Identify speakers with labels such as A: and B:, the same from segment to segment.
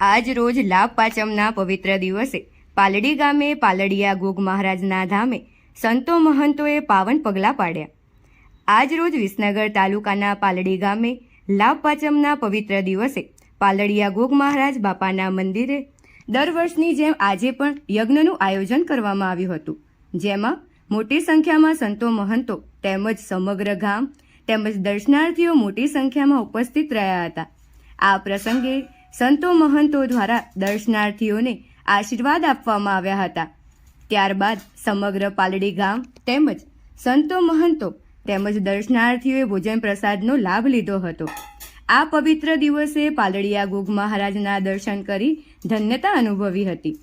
A: આજ રોજ લાભ પાંચમના પવિત્ર દિવસે પાલડી ગામે પાલડિયા ગોગ મહારાજના ધામે સંતો મહંતોએ પાવન પગલાં પાડ્યા. આજ રોજ વિસનગર તાલુકાના પાલડી ગામે લાભ પાંચમના પવિત્ર દિવસે પાલડિયા ગોગ મહારાજ બાપાના મંદિરે દર વર્ષની જેમ આજે પણ યજ્ઞનું આયોજન કરવામાં આવ્યું હતું. જેમાં મોટી સંખ્યામાં સંતો મહંતો તેમજ સમગ્ર ગામ તેમજ દર્શનાર્થીઓ મોટી સંખ્યામાં ઉપસ્થિત રહ્યા હતા. આ પ્રસંગે સંતો મહંતો દ્વારા દર્શનાર્થીઓને આશીર્વાદ આપવામાં આવ્યા હતા ત્યારબાદ સમગ્ર પાલડી ગામ તેમજ સંતો મહંતો તેમજ દર્શનાર્થીઓએ ભોજન પ્રસાદનો લાભ લીધો હતો આ પવિત્ર દિવસે પાલડિયા ગોગ મહારાજના દર્શન કરી ધન્યતા અનુભવી હતી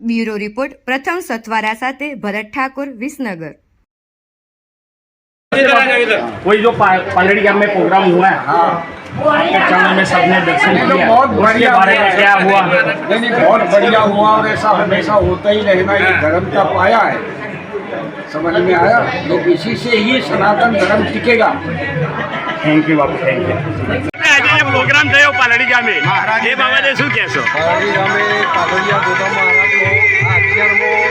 A: બ્યુરો રિપોર્ટ પ્રથમ સથવારા સાથે ભરત ઠાકોર વિસનગર
B: वही जो पा- पालड़ी गांव में प्रोग्राम हुआ है आपके चरण में सबने दर्शन
C: ये तो
B: किया
C: बहुत
B: उसके
C: बढ़िया
B: बारे में क्या हुआ
C: नहीं नहीं बहुत बढ़िया हुआ और ऐसा हमेशा होता ही रहेगा ये धर्म का पाया है समझ में आया तो इसी से ही सनातन धर्म टिकेगा
B: thank you Bapu thank you આજે જે પ્રોગ્રામ થયો પાલડી ગામે એ બાબતે શું કહેશો
D: પાલડી ગામે પાલડિયા ગોગા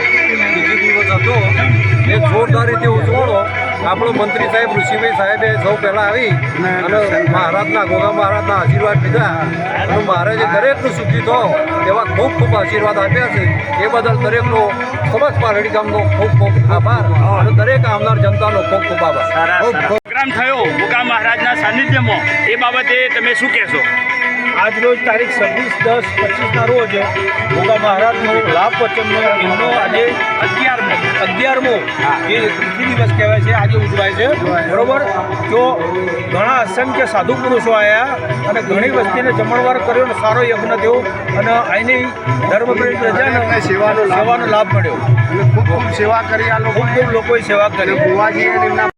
D: આપણો મંત્રી સાહેબ ઋષિભાઈ સાહેબે સૌ પહેલાં આવી અને મહારાજના ગોગા મહારાજના આશીર્વાદ લીધા. અને મહારાજે દરેકનું સુખી થો એવા ખૂબ ખૂબ આશીર્વાદ આપ્યા છે. એ બદલ દરેકનો સમજ પારડી ગામનો ખૂબ ખૂબ આભાર. અને દરેક આવનાર જનતાનો ખૂબ ખૂબ આભાર. ખૂબ ખૂબ.
B: પ્રોગ્રામ થયો ગોગા મહારાજના સાનિધ્યમાં. એ બાબતે તમે શું કહેશો?
E: આજરોજ તારીખ છવ્વીસ દસ પચીસના રોજ ભોગા મહારાજનો લાભ વચનનો એમનો આજે અગિયારમો અગિયારમો જે તિથિ દિવસ કહેવાય છે. આજે ઉજવાય છે બરોબર? તો ઘણા અસંખ્ય સાધુ પુરુષો આવ્યા અને ઘણી વસ્તીને જમણવાર કર્યો અને સારો યજ્ઞ થયો અને અહીંની ધર્મપ્રેમી પ્રજાને સેવાનો સેવાનો લાભ મળ્યો.
C: ખૂબ ખૂબ સેવા કરી આ
E: લોકો ખૂબ લોકોએ સેવા કરી.
C: ગોવાજી અને એમના